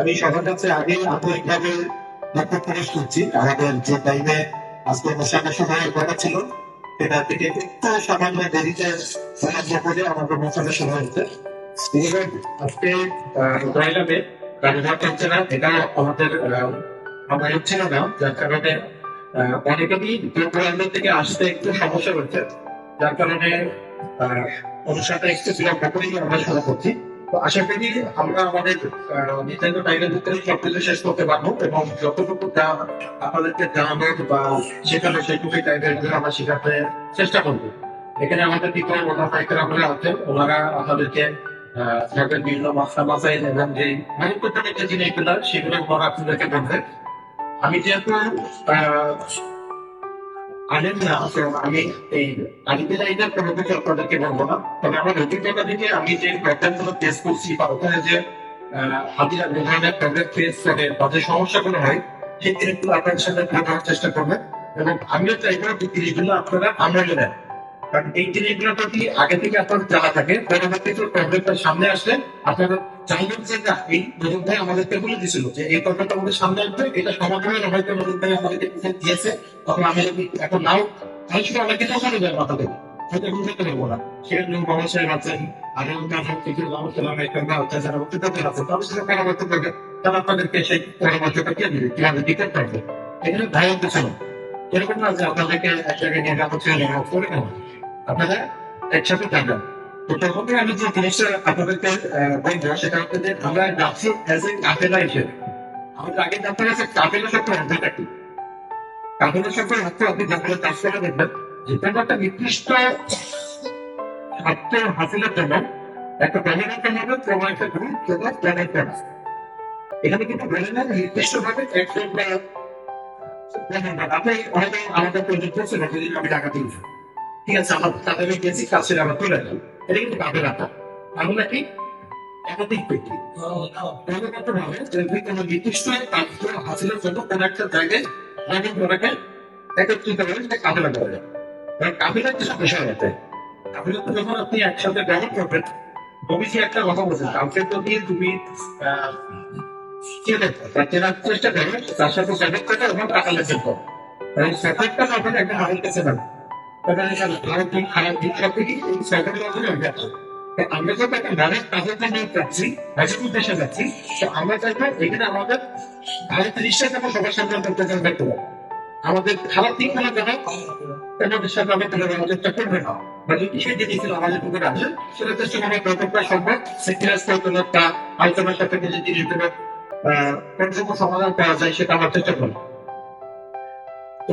আমি সবার কাছে আগে আন্তরিকভাবে দুঃখ প্রকাশ আমাদের যে টাইমে আজকে অনুষ্ঠানের সময় কথা ছিল, সেটা থেকে একটু সামান্য দেরিতে সাহায্য করে আমাদের অনুষ্ঠানের সময় হচ্ছে আজকে না এটা আমাদের আমার ছিল না, যার কারণে অনেকেরই দূরদূরান্ত থেকে আসতে একটু সমস্যা হচ্ছে। যার কারণে অনুষ্ঠানটা একটু বিলম্ব করেই আমরা শুরু করছি। আশা করি আমরা আমাদের নির্ধারিত টাইমের ভিতরে সবকিছু শেষ করতে পারব এবং যতটুকু আপনাদেরকে জানানোর বা শেখানো সেইটুকু টাইমের ভিতরে আমরা শেখাতে চেষ্টা করব। এখানে আমাদের দ্বিতীয় মোটা সাইকেল আমরা আছেন। ওনারা আপনাদেরকে যাদের বিভিন্ন মাস্টার মাসাইল এবং যে গুরুত্বপূর্ণ যে জিনিসগুলো, সেগুলো ওনারা আপনাদেরকে বলবে আমি যেহেতু আনেন আমি এই কোনো আপনাদেরকে বলব না। আমার অভিজ্ঞতা থেকে আমি যে প্যাটার্নগুলো টেস্ট করছি বা ওখানে যে হাজিরা ধরনের ট্যাবলেট হয় সাথে চেষ্টা এবং আমিও চাইব যে জিনিসগুলো আপনারা আমরা নেন। কারণ এই আগে থেকে আপনাদের জানা থাকে সামনে আসলে আপনারা চাইবেন যে না এই আমাদেরকে বলে দিছিল যে এই আমাদের সামনে আসবে, এটা সমাধানের হয়তো আমাদেরকে দিয়েছে, তখন আমি যদি নাও, তাহলে সেটা কিছু যায় মাথা থেকে একটা তারা সেই কে কীভাবে এখানে এরকম না যে আপনাদেরকে এক জায়গায় নিয়ে যাব ছেলে করে নেওয়া আপনারা একসাথে থাকবেন। তো তখন আমি যে জিনিসটা আপনাদেরকে বলব, সেটা হচ্ছে যে আমরা যাচ্ছি অ্যাজ এ কাফেলা হিসেবে। আমাদের আগে যাত্রা গেছে কাফেলা সাথে অর্ধেক একটি কাফেলার সাথে অর্থ আপনি জঙ্গলের কাজ করে দেখবেন যে একটা নির্দিষ্ট স্বার্থ হাসিলের জন্য একটা প্রমাণিত হবে প্রমাণিত গ্রুপ এবং প্রমাণিত এখানে কিন্তু বলে না নির্দিষ্ট ভাবে আপনি হয়তো আমাদের প্রযুক্ত ছিল আমি টাকা দিয়েছি ঠিক আছে, আমার তাদের গেছি কাছে আমরা তুলে নিলাম এটা কিন্তু কাপের আটা। আমরা কি একাধিক ব্যক্তি তাহলে যদি কোনো নির্দিষ্ট কাজ হাসিলের জন্য কোনো একটা যখন আপনি একসাথে করবেন একটা কথা বলছেন বা চেনার চেষ্টা তার সাথে এবং টাকা একটা আমরা যখন একটা গানের কাজের জন্য যাচ্ছি কাজের উদ্দেশ্যে যাচ্ছি তো আমরা চাইব এখানে আমাদের ভারতের ইচ্ছা যেন সবার সামনে করতে ব্যক্ত করে। আমাদের খারাপ দিকগুলো যেন তোমাদের সাথে আমরা ধরার চেষ্টা করবে না। মানে সেই জিনিসগুলো আমাদের পুকুর আছে সেটা চেষ্টা করা যতটা সম্ভব। সিকিউরিটি কোনো আলোচনার সাথে যে জিনিসগুলো আহ, পর্যন্ত সমাধান করা যায় সেটা আমার চেষ্টা করি তো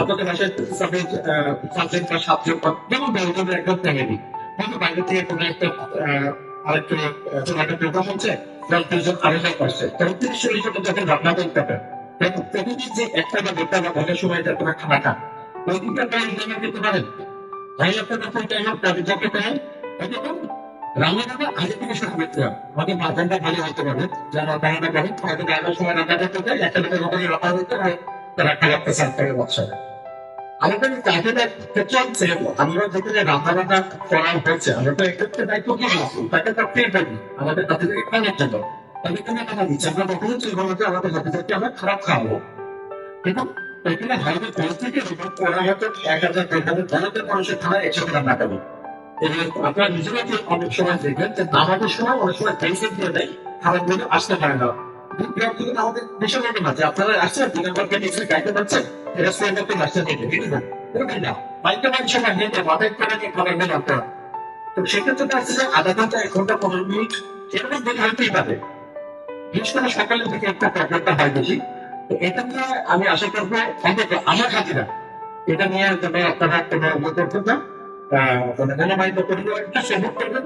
আপনাদের সাতজন যেমন বেরোজনের একটা ফ্যামিলি হয়তো বাইরে থেকে কোনো একটা রান্না করতে হবে। প্রতিদিন যে একটা বা দুটা বা ঘণ্টার সময় যে আপনারা খানা খান ওই দিনটা প্রায় জমা করতে পারেন। ভাই, আপনার যখন টাইম তাদের যত টাইম তখন রান্না করা আগে থেকে শুরু করতে হবে। আমাদের হতে পারে। যেন রান্না করেন হয়তো রান্নার সময় রান্না করতে একটা হতে হয়, তারা একটা সার্ভ করে আমাদের ক্ষেত্রে হচ্ছে আমরা যেখানে বান্না করা হচ্ছে আমরা তো এক্ষেত্রে দায়িত্ব কি তাকে তো পেয়ে পাবি আমাদের কাছে থেকে খাওয়ানোর জন্য তাহলে কোনো টাকা দিচ্ছে আমরা কখনো করতে আমাদের হাতে থেকে আমরা খারাপ খাওয়াবো। কিন্তু এখানে ভারতের পরিস্থিতি ওরা হয়তো এক হাজার, দেড় হাজার ভারতের মানুষের খানা একসাথে রান্না করবে এবং আপনারা নিজেরা অনেক সময় দেখবেন যে নামাজের সময় অনেক সময় টেনশন দিয়ে দেয়গুলো আসতে পারে না। আমাদের বিষয় মনে না যে আপনারা আসছেন নম্বরকে নিচে গাইতে পারছেন? এটা সোয়েন করতে আসছেন দেখে ঠিক আছে না বাইকে মানুষ সময় হেঁটে মাথায় করে নিয়ে খাবার নেন আপনারা তো সেক্ষেত্রে তো আসছে আধা ঘণ্টা এক ঘণ্টা পনেরো মিনিট এরকম দিন হইতেই পারে বিশেষ করে সকালের দিকে একটা প্রবলেমটা হয় বেশি এটা নিয়ে আমি আশা কোনো করবেন না মানে মনোবাহিত করলে একটা সহযোগ করবেন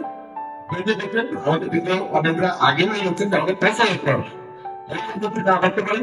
ভেবে দেখবেন আমাদের কিন্তু অনেকরা আগেও এই পেশা করতে পারেন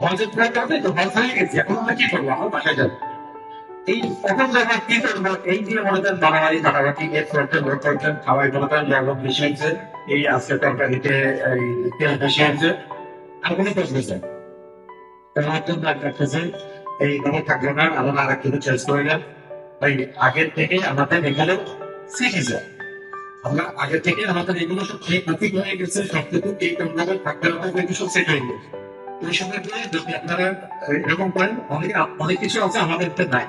হজের প্রায় কাছে তো হজ হয়ে এখন আমরা কি করব আমার বাসায় যাব এই এখন যখন কি করব এই যে মনে করেন বাড়াবাড়ি কাটাকাটি এর করতেন ওর করতেন খাওয়াই মনে করেন বেশি হয়েছে এই আজকে তরকারিতে এই তেল বেশি হয়েছে আর কোনো প্রশ্ন নেই তোমার জন্য রাখতেছে এই কোনো থাকল না আমরা আর একটু চেঞ্জ করে নেন ওই আগের থেকে আমাদের এখানে শিখে আমরা আগে থেকে আমাদের এগুলো সব ঠিক হয়ে গেছে সব কিছু এই কমভাবে থাকতে হবে সব সেট হয়ে গেছে ওই সময় যদি আপনারা এরকম করেন, অনেক অনেক কিছু আছে আমাদের নাই।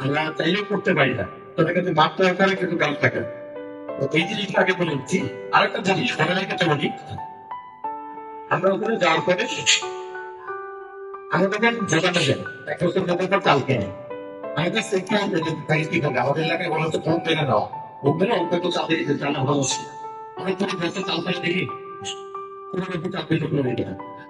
আমরা চাইলেও করতে পারি না। তবে কিন্তু মাত্র আকারে কিন্তু গাল থাকে। এই জিনিসটা আগে বলে দিচ্ছি। আরেকটা জিনিস মনে রেখেতে বলি। আমরা ওখানে যাওয়ার পরে আমরা তখন দোকানে যাই এক বছর পর চাল কিনে আমাদের সেটা কি হবে আমাদের এলাকায় বলা হচ্ছে ফোন পেনে নেওয়া ফোন পেনে অন্তত চাল দিয়ে দিতে চাল ভালো ছিল আমি তুমি চাল পেয়ে দেখি। কোনো ব্যক্তি চাল পেয়ে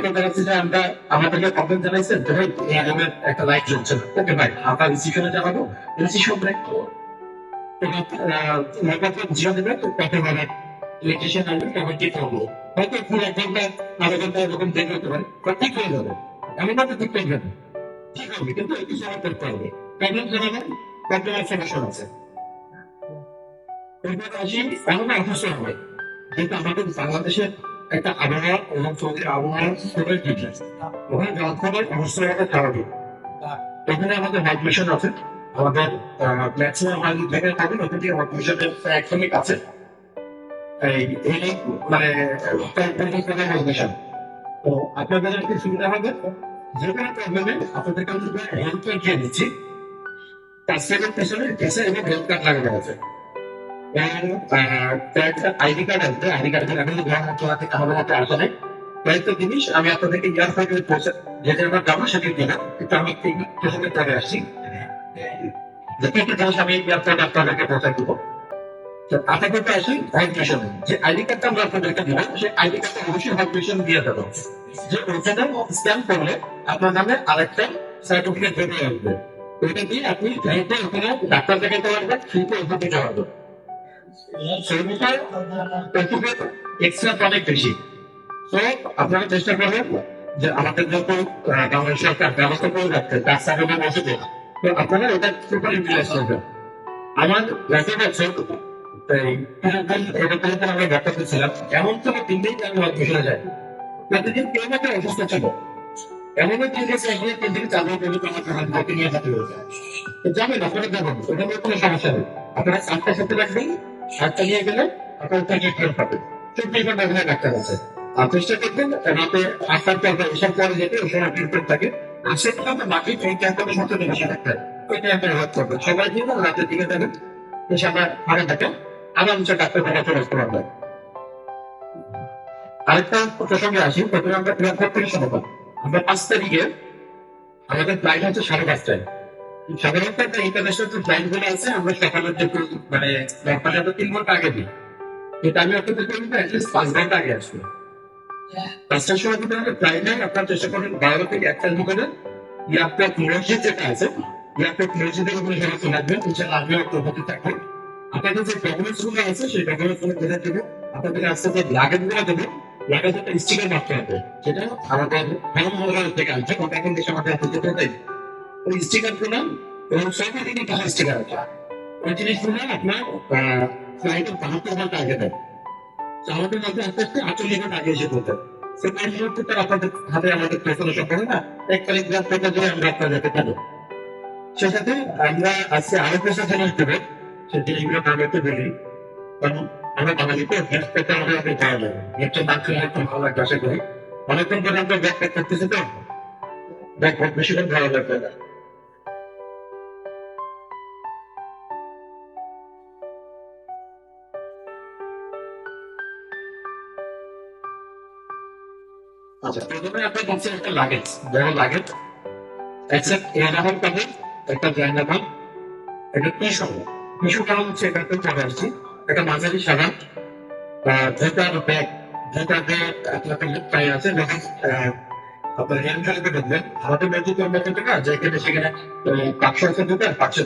যাচ্ছে যে আমরা আমাদেরকে কমপ্লেন জানাইছেন যে ভাই, এই আমাদের একটা লাইট জ্বলছে না ওকে ভাই, আমরা রিসিশনে জানাব? রিসিশন ব্রেক তো ঠিক হয়ে যাবে। ঠিক হবে, কিন্তু একটু সময় করতে হবে। কিন্তু আমাদের বাংলাদেশের একটা আবহাওয়া এবং সৌদির আবহাওয়া খুবই ডিফারেন্স ওখানে জলখাবার অবশ্যই আমাদের স্বাভাবিক এখানে আমাদের ভাইব্রেশন আছে, আমাদের ম্যাক্সিমাম হাইলি থেকে থাকেন ওখান থেকে ভাইব্রেশনের একদমই কাছে এই মানে ভাইব্রেশন তো আপনাদের একটু সুবিধা হবে, যে প্রবলেমে আপনাদেরকে আমি হেল্প কার্ড দিয়ে দিচ্ছি, তার সেকেন্ড পেছনে এসে এবং হেল্প কার্ড লাগানো আছে। কয়েকটা জিনিস আমি আপনাদেরকে ইয়ার পৌঁছে যেটা আমার যাব সেটা দিলাম কিন্তু আমি প্রথমে পরে আসছি একটা জিনিস আমি ইয়ার আপনাদেরকে পৌঁছায় দেবো আপনি করতে আসি ভাইব্রেশন যে আইডি কার্ডটা আমরা আপনাদেরকে দিব সেই আইডি কার্ডটা অবশ্যই ভাইব্রেশন দিয়ে দেবো যে ওইখানে স্ক্যান করলে আপনার নামে আরেকটা সার্টিফিকেট বেরিয়ে আসবে ওইটা দিয়ে আপনি ওখানে ডাক্তার দেখাতে পারবেন ফ্রিতে ওখান থেকে পারবেন সেইটা এক্সট্রা অনেক বেশি। তো আপনারা চেষ্টা করবেন যে আমাদের যত বাংলাদেশ সরকার ব্যবস্থা করে রাখতে তার সার্টিফিকেট বসে দেয় তো আপনারা এটা সুপার ইউটিলাইজ করবেন। আমার আছে আমরা করছিলাম এমন তো তিন দিন আমি না অসুস্থ ছিল। এমন তিন দিন একদিন তিন দিন চালু করে আমাকে হাত হাতে আপনারা যাবেন কোনো সাথে রাখবেন নিয়ে গেলে আপনার পাবেন ডাক্তার আছে। যেতে সময় ফেরত থাকে। বাকি বেশি ডাক্তার। আপনার হাত করবেন সবাই কিন্তু রাতের দিকে যাবেন ইনশাআল্লাহ ভালো থাকে আরামসে ডাক্তার দেখাতে ব্যস্ত পারবেন। আরেকটা প্রসঙ্গে আসি, প্রথমে আমরা এয়ারপোর্ট থেকে শুরু আমরা পাঁচ তারিখে আমাদের ফ্লাইট হচ্ছে সাড়ে পাঁচটায়। সাধারণত একটা ইন্টারন্যাশনাল ফ্লাইটগুলো আছে, আমরা সকালের যে মানে ব্যাপারটা তো তিন ঘণ্টা আগে দিই। কিন্তু আমি আপনাদের জন্য অ্যাটলিস্ট পাঁচ ঘণ্টা আগে আসব। পাঁচটার সময় যদি আমাদের ফ্লাইটে আপনার চেষ্টা করবেন বারো থেকে একটার ভিতরে ইয়ারপোর্ট মসজিদ যেটা আছে ইয়ারপোর্ট মসজিদের উপরে চলে আসবেন ইনশাল্লাহ আমিও একটু উপস্থিত থাকবেন আপনাদের যে ডকুমেন্টসগুলো আছে, সেই ডকুমেন্টসগুলো দেখে দেবো আপনাদের আসতে যে লাগেজগুলো দেবো লাগেজ একটা স্টিকার মারতে হবে। যেটা আমাদের ভালো মহল থেকে আসছে ওটা এখন দেশে আমাদের হাতে যেতে ওই স্টিকার এবং কালার স্টিকার আপনার বাহাত্তর দেয়। আমাদের মধ্যে আস্তে আস্তে আটচল্লিশ এসে পড়তে সে তার মুহূর্তে তো আপনাদের হাতে আমাদের সব না, এক থেকে আমরা আপনার যেতে পারব সে সাথে আমরা আজকে আরও পেশা জানার হবে সে জিনিসগুলো আমাকে কারণ আমরা বাঙালিতে গ্যাস পেতে আমাদের আপনি পাওয়া যাবে একটা বাক্য একটু ভালো লাগবে আশা করি। অনেকক্ষণ পরে আমরা ব্যাগ প্যাক করতেছি তো। ব্যাগ প্যাক বেশি করে ভালো লাগবে না। আচ্ছা। প্রথমে আপনার কাছে একটা লাগেজ বড় লাগেজ একসাথে এয়ারহাম পাবেন একটা জায়নাবাদ একটা টিস্যু টিস্যু। কারণ হচ্ছে এটা তো চলে একটা মাঝারি সাদা জুতার ব্যাগ জুতার ব্যাগ আপনার মুখ পায়ে আছে। আপনার হ্যান্ড দেখবেন, আমাদের মেয়েদের তো ব্যাগ থেকে যে সেখানে পাঁচশো আছে জুতা পাঁচশো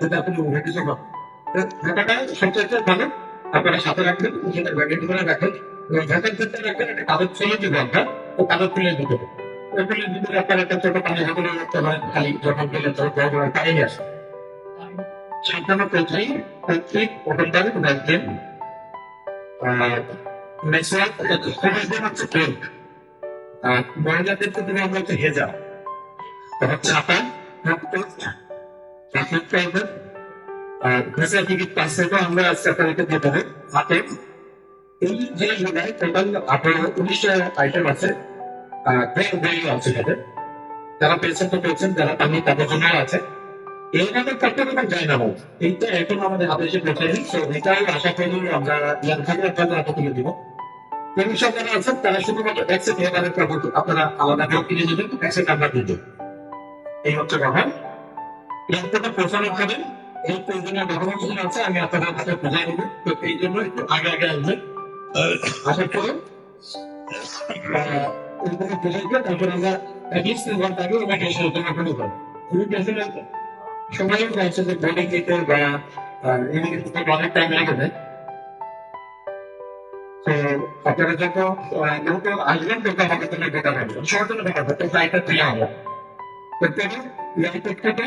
জুতা আপনি উঠে কিছু সবচেয়ে ভালো আপনারা সাথে রাখবেন সেটা ব্যাগের ভিতরে রাখেন এবং ভেতর ভিতরে রাখবেন একটা কাগজ ছেলে যে ব্যাগটা ও কাগজ তুলে দিতে হবে ভিতরে আপনারা একটা ছোট পানি হাতে রাখতে পারেন খালি যখন গেলে তো বড় বড় পানি আসে। সাধারণ প্রথমেই প্রত্যেক মেসওয়াক খুবই হচ্ছে আর মহিলাদের হচ্ছে হেজা তারপর আর ভিসা টিকিট পাসপোর্টও আমরা আপনাদেরকে দিয়ে দেবো, হাতে। এই জিনিসগুলো টোটাল আঠারো, উনিশটা আইটেম আছে ব্রেক ব্রেক আছে তাদের যারা পেয়েছেন তো পেয়েছেন, যারা পানি তাদের জন্য আছে। এইভাবে করতে কোনো যায় না এইটা এখন আমাদের হাতে এসে তো এটাই আশা করি আমরা ইয়ার থেকে আপনাদের হাতে তুলে দিব। কোন যারা আছেন তারা শুধুমাত্র একসেট নিয়ে তাদের আপনারা আলাদা কেউ কিনে নেবেন একসেট আমরা দিয়ে দেবো এই হচ্ছে কথা। এরপরে পৌঁছানোর পরে এই প্রয়োজনীয় আমি আপনাদের কাছে তো এই জন্য আগে আগে অনেক টাইম লেগে যায়। তো আপনারা আহ, দ্রুত আসবেন তুমি ডেটা পাবেন। শর্টে ডেটা পাবেন ফ্লাইটটা থেকে এয়ারপোর্ট থেকে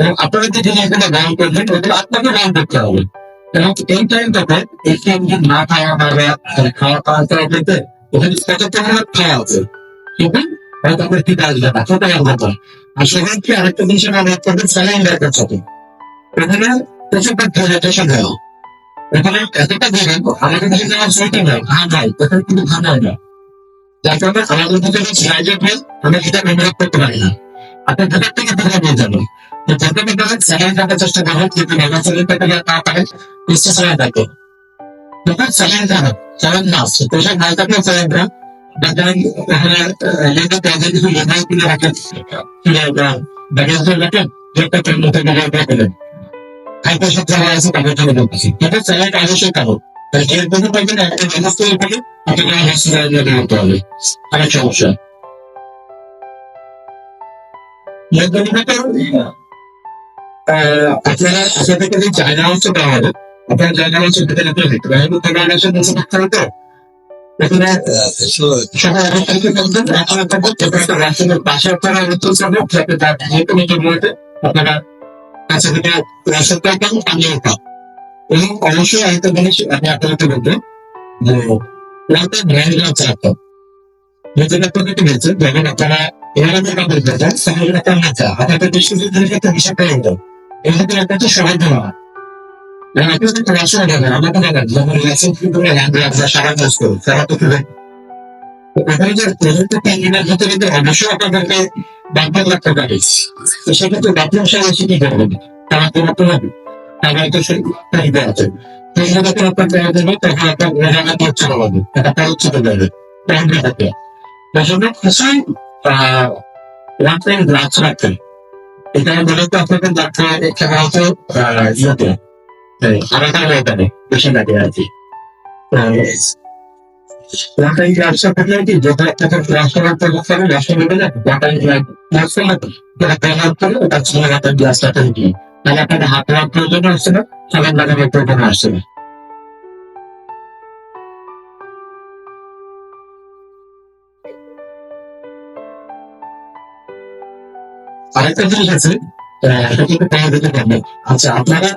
এবং আপনারা যে জিনিসগুলো গ্রহণ করবেন ওগুলো আপনাকে গ্রহণ করতে হবে। এবং এই টাইমটাতে এই টাইম যদি না খাওয়া হবে খাওয়া খাওয়া করা পেতে ওখানে পরিমাণ খাওয়া আছে। পাই। আর সেখান থেকে আরেকটা জিনিস আমরা করবেন স্যালাইন এখানে প্রচুরটা ড্রাইভেশন হয় এখানে এতটা গরম আমাদের দেশে যেমন ঘাম হয় এখানে কিন্তু ঘাম হয় না। যার কারণে আমাদের দেশে স্লাইডের আমরা সেটা মেমোরাইজ করতে পারি না। আপনার ভেতর থেকে ভেতরে নিয়ে যাবেন তো ভেতর থেকে স্যালাইন রাখার চেষ্টা করবেন কিন্তু মেগা স্যালাইনটা থেকে তাড়াতাড়ি পিস্টে স্যালাইন থাকে তখন স্যালাইন রাখা স্যালাইন না আসছে পেশেন্ট না থাকলে স্যালাইন রাখ দেখেন এখানে লেগে পেঁয়াজে কিছু লেখাই তুলে রাখেন। ব্যাগেজ রাখেন যেটা কেন্দ্র থেকে রাখেন হাইপার সাথে যারা আছে তাদের জন্য বলতেছি এটা একটা করে নিয়ে হবে? অনেক সমস্যা। আপনারা আপনাদের কাছে চায়না হচ্ছে দেওয়া আপনারা চায়না হচ্ছে দিতে যেতে হবে কিন্তু টাকা আসে নিচে থাকতে হবে আপনারা তার থেকে এবং নেতা এই ক্ষেত্রে একটা সবাই দেওয়া আপনাদের তো দেবে যখন আমরা সারা কাজ করি তো খুবই এখানে যে প্রযুক্তি প্যান্ডেলের ভিতরে কিন্তু অবশ্যই তো সেক্ষেত্রে বাধ্য হিসাবে এসে তারা কোনো হবে তারা তো সেই চাহিদা তো আপনার দেওয়া দেবে তখন আপনার যাবে এটা খরচ চলে যাবে। প্যান্ডেল থাকে প্রচণ্ড খুশি রাত্রে গ্রাস এটা মূলত আপনাদের ডাক্তার এখানে হয়তো ইয়েতে বেশি লাগে আর কি। কি আপনাকে গ্লাস গ্লাস করলে ওটা ছিল হাতের আপনাকে রাখার প্রয়োজন আসছে না সালাম লাগানোর প্রয়োজন আসছে না। আরেকটা জিনিস আছে আচ্ছা আপনারা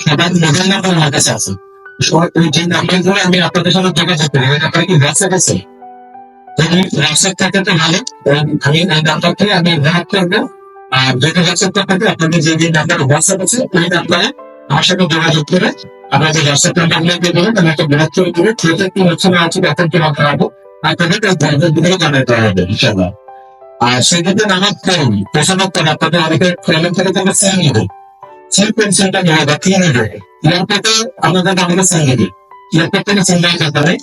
সবার মোবাইল নাম্বার আমার কাছে আছে। যে নাম্বার ধরে আমি আপনাদের সাথে যোগাযোগ করি। কি হোয়াটসঅ্যাপ আছে? নাম্বার হোয়াটসঅ্যাপ আপনাদের যে যে আছে আমার সাথে যোগাযোগ করে আমি একটা কি হচ্ছে জানাতে হবে ইনশাল্লাহ আর সেক্ষেত্রে নামাজ পড়ুন পেছনের পর আপনাদের অনেকে ফ্রেমের থেকে তাদের সেল নেবে। সেল পেন্সিলটা নেবে বা কিনে নেবে ল্যাপটপে আমাদের আমাদের সেল নেবে। ল্যাপটপ থেকে সেল নেওয়া যেতে পারে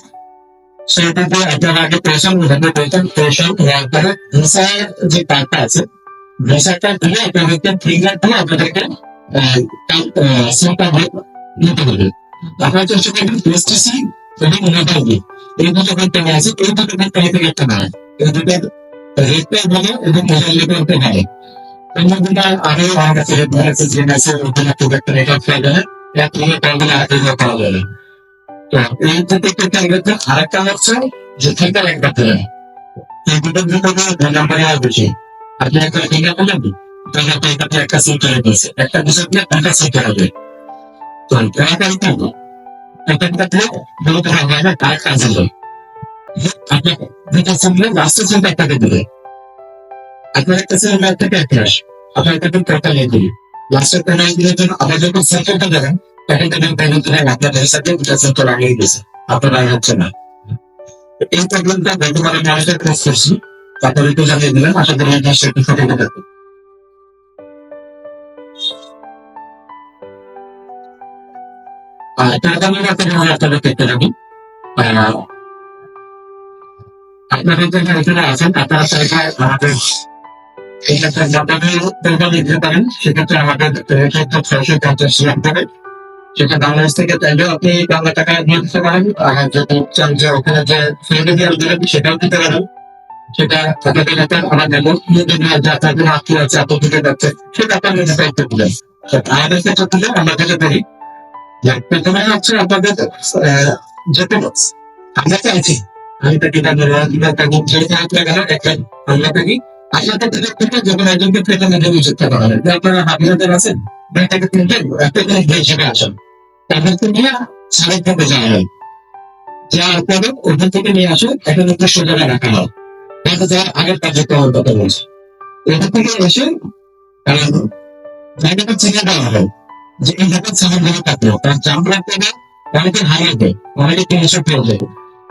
সেটাতে আপনারা আগে পেশন বুঝাতে পেশন পেশন নেওয়ার ভিসার যে কার্ডটা আছে ভিসাটা দিলে আপনাদেরকে ফিঙ্গার দিয়ে আপনাদেরকে সিমটা নিতে হবে। আপনার চেষ্টা করবেন পিএসটিসি এবং মোবাইল এই দুটো কোম্পানি আছে। এই দুটো থেকে একটা নেয় এই দুটো রেটটা ভালো এবং লেভেলটা ভালো অন্যদিকে আরও আমার কাছে বলেছে যে মেসেজ ওখানে খুব একটা নেটওয়ার্ক পাওয়া যায় এক মিনিট টাইমে আট হাজার পাওয়া যাবে তো এই দুটো কোম্পানিতে আরেকটা হচ্ছে যে ফিঙ্গার একটা পেলেন এই দুটোর হয় সিম দিয়ে লাস্টের সিমটা একটাকে দিবে আপনার একটা সিম একটা ক্যাশ আপনার একটা টোটাল দিবি লাস্টের পেমেন্ট দিলে জন্য আবার যখন সেন্টারটা দেবেন তখন দেখবেন পেমেন্ট দেবেন আপনাদের সাথে দুটা সেন্টার লাগিয়ে দিয়েছে। আপনার আর হচ্ছে না। এই প্রবলেমটা আমি আমাদের ক্রস করছি। তারপরে একটু জানিয়ে দিলেন আশা করি জিনিসটা একটু সঠিক হবে আর তার আমি আপনাদের আপনাদের দেখতে যাব আপনারা সেটা বাংলাদেশ থেকে চাইলে আপনি বাংলা নিয়ে দিতে পারেন যে সেটাও দিতে পারেন সেটা আপনাদের যে আপনাদের আত্মীয় আছে এত দিতে যাচ্ছে সেটা আপনার নিজের দায়িত্ব দিলেন আমাদের ক্ষেত্রে আমরা হচ্ছে আপনাদের যেতে আমরা চাইছি আমরা যখন একজনকে ফেলে করা হবে যে আপনারা হাবিলাদের আছেন একটা হিসেবে হয় থেকে নিয়ে একটা হয় আগের কার্যক্রমের কথা বলছে ওখান থেকে এসে দেওয়া হয় যে জাম রাখতে হবে অনেকে অনেকে তিনশো তো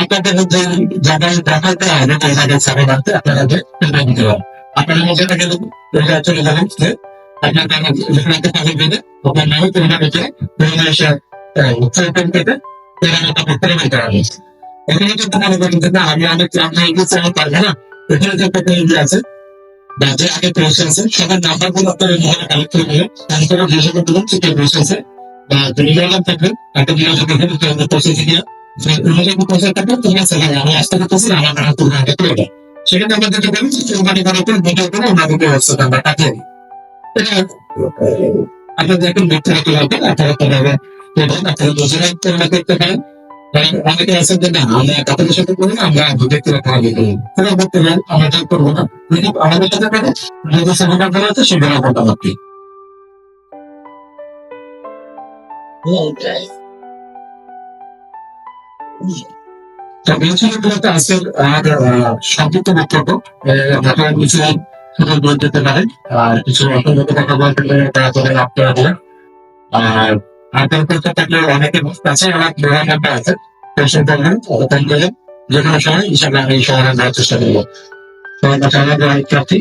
আপনাদের যে জায়গায় দেখাতে হবে যে জায়গায় সারা বাড়তে আপনারা যে দিতে হবে আপনারা নিজেরা গেলে চলে যাবেন, যে আপনার যেখানে একটা টাকা দেবে আপনার নামে পেমেন্ট পেতে পেমেন্ট এসে পেমেন্ট পেতে পেমেন্ট পেমেন্ট করা হয়েছে। এখানে কিন্তু মনে করেন যে না, আমি অনেক হয়ে গেছে আমি না, এখানে যে পেমেন্ট আছে, বা যে আগে পৌঁছে আছে, সবার নাম্বারগুলো আপনার মহলে কালেক্ট করে নিয়ে তারপরে যে সকল দিলেন সেটা পৌঁছে আছে, বা তুমি নিলাম থাকবেন, একটা দিলাম থাকবেন পৌঁছে যে তোমাকে প্রপোজাল করবে ঠিক আছে ভাই আমি আসতে করতেছি আমার নাম তুমি আগে করে দাও সেখানে আমরা যেটা করি কোম্পানি করে করতে পারেন যে আমরা তাদের সাথে করি না, আমরা দেখতে রাখতে হবে তারা করতে পারেন আমরা এটা করব না। আমাদের সাথে করে যদি করা আছে আর আহ, সংক্ষিপ্ত বলতে তারপরে আপনারা বলেন। আর আপনার থাকলে অনেকে আছে অনেক আছে। পেশেন্ট বলবেন ফোন করবেন যে সময় আমি সমাধান দেওয়ার চেষ্টা করব। আমাদের প্রার্থী